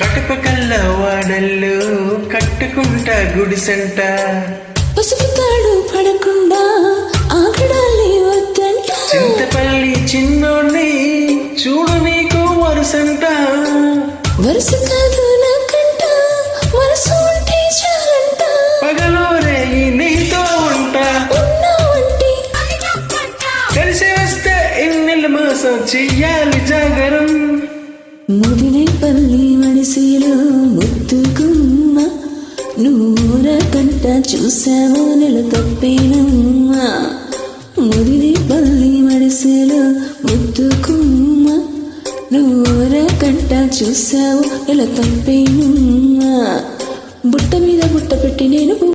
అందాల వాడల్లో కట్టుకుంటా గుడిసంట. పసుపు తాడు పడకుండా ఆగడాలి వద్దంట. చింతపల్లి చిన్నోణ్ణి చూడు నీకు వరుసంట. వరుస కాదు నాకంట వరుస ఉంటే చాలంట. పగలోరే నీతో ఉంటా. ఉన్నావంటే. కలిసి వస్తే ఎన్నెల మాసం చెయ్యాలి జాగరం. ముదినే పల్లి మడిసిలో ముద్దుకుమ్మ నూర కంట చూసావో నెల తప్పేనమ్మా. ముదినే పల్లి మడిసిలో ముద్దుకుమ్మ నూర కంట చూసావో నెల తప్పేనమ్మా. బుట్ట మీద బుట్ట పెట్టి నేను